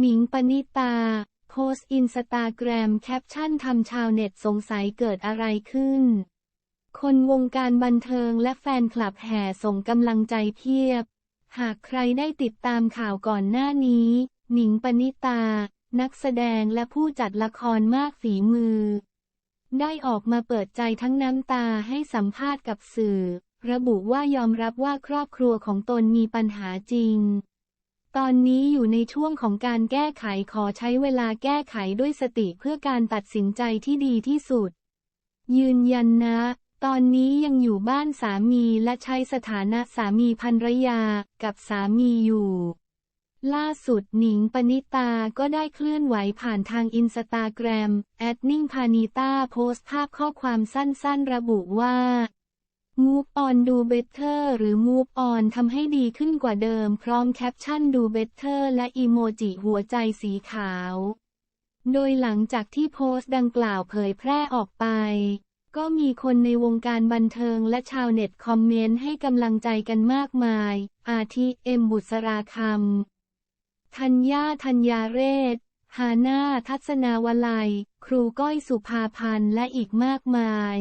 หนิงปณิตา โพสอินสตาแกรมแคปชั่นทำชาวเน็ตสงสัยเกิดอะไรขึ้น คนวงการบันเทิงและแฟนคลับแห่ส่งกำลังใจเพียบ หากใครได้ติดตามข่าวก่อนหน้านี้ หนิงปณิตา นักแสดงและผู้จัดละครมากฝีมือ ได้ออกมาเปิดใจทั้งน้ำตาให้สัมภาษณ์กับสื่อ ระบุว่ายอมรับว่าครอบครัวของตนมีปัญหาจริง ตอนนี้อยู่ในช่วงของการแก้ไขขอใช้เวลาแก้ไขด้วยสติเพื่อการตัดสินใจที่ดีที่สุด ยืนยันนะ ตอนนี้ยังอยู่บ้านสามีและใช้สถานะสามีภรรยากับสามีอยู่ ล่าสุดหนิงปณิตาก็ได้เคลื่อนไหวผ่านทางอินสตาแกรมแอดนิ่งพานิตาโพสต์ภาพข้อความสั้นๆ ระบุว่า Move on do better หรือ Move on ทำให้ดีขึ้นกว่าเดิม พร้อมแคปชั่น do better และอีโมจิหัวใจสีขาว โดยหลังจากที่โพสต์ดังกล่าวเผยแพร่ออกไป ก็มีคนในวงการบันเทิงและชาวเน็ตคอมเมนต์ให้กำลังใจกันมากมาย อาทิเอ็มบุษราคำธัญญาธัญญาเรศฮาน่าทัศนาวลัย ครูก้อยสุภาพันธ์และอีกมากมาย